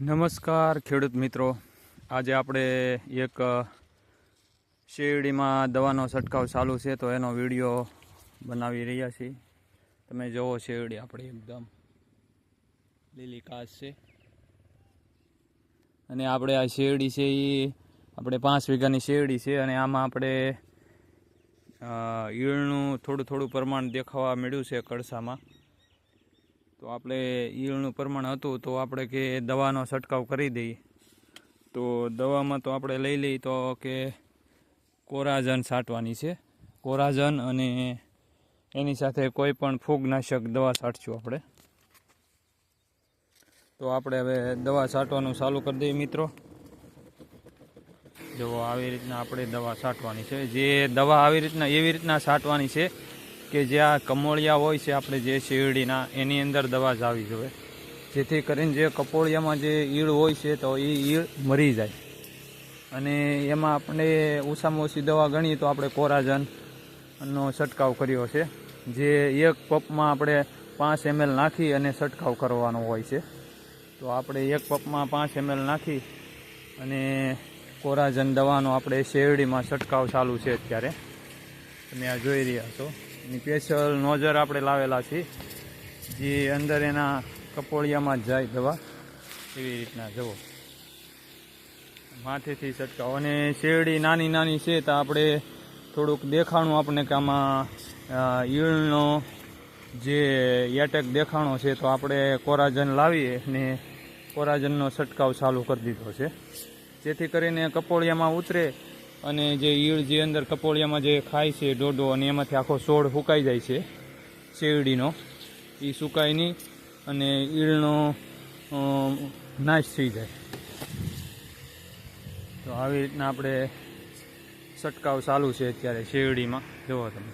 નમસ્કાર, ખેડૂત મિત્રો. આજે આપણે એક શેરડીમાં દવાનો છંટકાવ ચાલુ છે, તો એનો વીડિયો બનાવી રહ્યા છીએ. તમે જુઓ શેરડી આપણી એકદમ લીલી કાચ છે. અને આપણે આ શેરડી છે એ આપણે પાંચ વીઘાની શેરડી છે અને આમાં આપણે ઈળનું થોડું થોડું પ્રમાણ દેખાવા મળ્યું છે કળસામાં. તો આપણે ઈયળનું પ્રમાણ હતું તો આપણે કે દવાનો છંટકાવ કરી દઈએ. તો દવામાં તો આપણે લઈ લઈએ તો કે કોરાજન છાંટવાની છે. કોરાજન અને એની સાથે કોઈ પણ ફૂગનાશક દવા છાંટશું આપણે. તો આપણે હવે દવા છાંટવાનું ચાલુ કરી દઈએ મિત્રો. જો આવી રીતના આપણે દવા છાંટવાની છે. જે દવા આવી રીતના એવી રીતના છાંટવાની છે કે જ્યાં કમોળિયા હોય છે આપણે જે શેરડીના, એની અંદર દવા જાવી જોઈએ. જેથી કરીને જે કપોળિયામાં જે ઈળ હોય છે, તો એ ઈળ મરી જાય. અને એમાં આપણે ઓછામાં ઓછી દવા ગણીએ તો આપણે કોરાજનનો છંટકાવ કર્યો છે. જે એક પપમાં આપણે પાંચ એમએલ નાખી અને છંટકાવ કરવાનો હોય છે. તો આપણે એક પપમાં પાંચ એમએલ નાખી અને કોરાજન દવાનો આપણે શેરડીમાં છંટકાવ ચાલુ છે અત્યારે. તમે આ જોઈ રહ્યા છો. એની સ્પેશિયલ નોઝર આપણે લાવેલા છે. જે અંદર એના કપોળિયામાં જાય દવા. એવી રીતના જવો માથેથી છંટકાવ. અને શેરડી નાની નાની છે, તો આપણે થોડુંક દેખાણું આપણે કે આમાં ઈળનો જે એટેક દેખાણો છે, તો આપણે કોરાજન લાવીએ અને કોરાજનનો છંટકાવ ચાલુ કરી દીધો છે. જેથી કરીને કપોળિયામાં ઉતરે અને જે ઈળ જે અંદર કપોળિયામાં જે ખાય છે ડોડો અને એમાંથી આખો છોડ સુકાઈ જાય છે શેરડીનો એ સુકાય નહીં અને ઈળનો નાશ થઈ જાય. તો આવી રીતના આપણે છટકાવ ચાલુ છે અત્યારે શેરડીમાં. જુઓ તમે.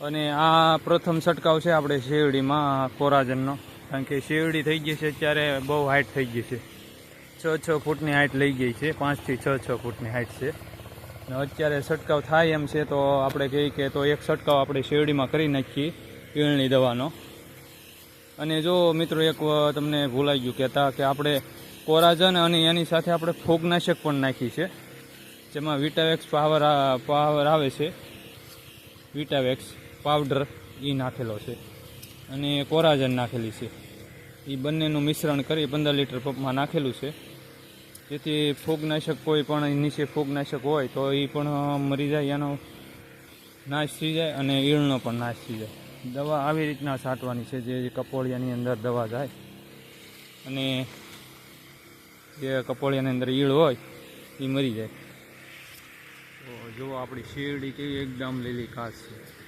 અને આ પ્રથમ છટકાવ છે આપણે શેરડીમાં કોરાજનનો. કારણ કે શેરડી થઈ ગઈ છે અત્યારે બહુ હાઈટ થઈ ગઈ છે. છ છ ફૂટની હાઇટ લઈ ગઈ છે. પાંચથી છ છ ફૂટની હાઇટ છે. ને અત્યારે છંટકાવ થાય એમ છે, તો આપણે કહીએ કે તો એક છંટકાવ આપણે શેરડીમાં કરી નાખીએ, ઈળની દવાનો. અને જો મિત્રો એક તમને ભૂલાઈ ગયું કહેતા કે આપણે કોરાજન અને એની સાથે આપણે ફૂગનાશક પણ નાખી છે. જેમાં વિટાવેક્સ પાવર પાવર આવે છે. વિટાવેક્સ પાવડર એ નાખેલો છે. અને કોરાજન નાખેલી છે. એ બંનેનું મિશ્રણ કરી પંદર લીટર પંપમાં નાખેલું છે. જેથી ફૂગનાશક કોઈ પણ નીચે ફૂગનાશક હોય તો એ પણ મરી જાય, એનો નાશ થઈ જાય અને ઈળનો પણ નાશ થઈ જાય. દવા આવી રીતના છાંટવાની છે જે કપોળિયાની અંદર દવા જાય. અને જે કપોળિયાની અંદર ઈળ હોય એ મરી જાય. તો જુઓ આપણી શેરડી કેવી એકદમ લીલી ઘાસ છે.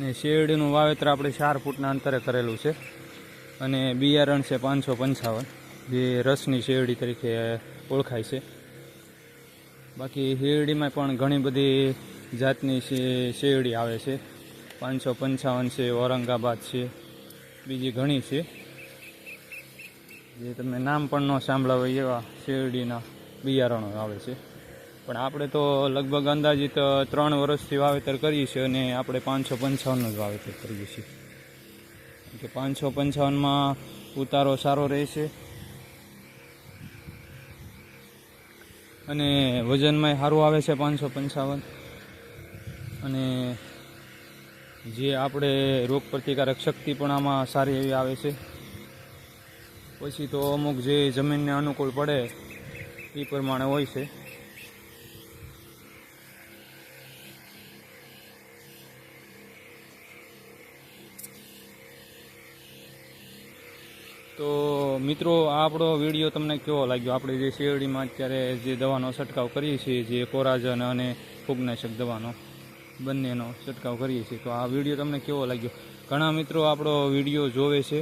ને શેરડીનું વાવેતર આપણે ચાર ફૂટના અંતરે કરેલું છે. અને બિયારણ છે પાંચસો પંચાવન, જે રસની શેરડી તરીકે ઓળખાય છે. બાકી શેરડીમાં પણ ઘણી બધી જાતની શેરડી આવે છે. પાંચસો પંચાવન છે, ઔરંગાબાદ છે, બીજી ઘણી છે. જે તમે નામ પણ ન સાંભળ્યા હોય એવા શેરડીના બિયારણો આવે છે. પણ આપણે તો લગભગ અંદાજિત ત્રણ વર્ષથી વાવેતર કરીએ છીએ અને આપણે પાંચસો પંચાવનનું જ વાવેતર કરીએ છીએ. કે પાંચસો પંચાવનમાં ઉતારો સારો રહેશે. અને વજનમાં સારું આવે છે પાંચસો પંચાવન. અને જે આપણે રોગ પ્રતિકારક શક્તિ પણ આમાં સારી એવી આવે છે. પછી તો અમુક જે જમીનને અનુકૂળ પડે, એ પ્રમાણે હોય છે. તો મિત્રો આપણો વીડિયો તમને કેવો લાગ્યો? આપણે જે શેરડીમાં અત્યારે જે દવાનો છંટકાવ કરીએ છીએ, જે કોરાજન અને ફૂગનાશક દવાનો, બંનેનો છંટકાવ કરીએ છીએ, તો આ વીડિયો તમને કેવો લાગ્યો? ઘણા મિત્રો આપણો વીડિયો જોવે છે.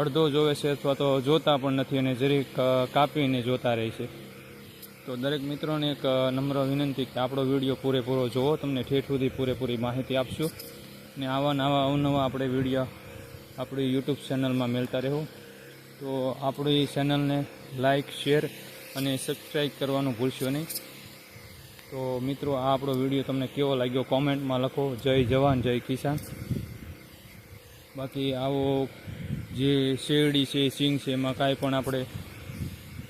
અડધો જોવે છે અથવા તો જોતા પણ નથી અને જરીક કાપીને જોતા રહે છે. તો દરેક મિત્રોને એક નમ્ર વિનંતી કે આપણો વીડિયો પૂરેપૂરો જોવો. તમને ઠેઠ સુધી પૂરેપૂરી માહિતી આપશું. ને આવા નવા અવનવા આપણે વીડિયો આપણી યુટ્યુબ ચેનલમાં મેળતા રહેવું તો આપણી ચેનલને લાઇક શેર અને સબસ્ક્રાઈબ કરવાનું ભૂલશો નહીં. તો મિત્રો, આ આપણો વીડિયો તમને કેવો લાગ્યો? કોમેન્ટમાં લખો. જય જવાન, જય કિસાન. બાકી આવો જે શેરડી છે, સિંગ છે, એમાં કાંઈ પણ આપણે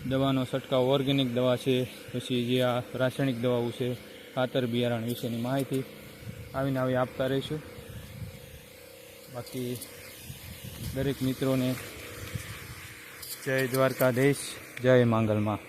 દવાનો છંટકાવ ઓર્ગેનિક દવા છે, પછી જે આ રાસાયણિક દવાઓ છે, ખાતર, બિયારણ વિશેની માહિતી આવીને આવી આપતા રહીશું. બાકી દરેક મિત્રોને જય દ્વારકાધીશ જય માંગલમાં.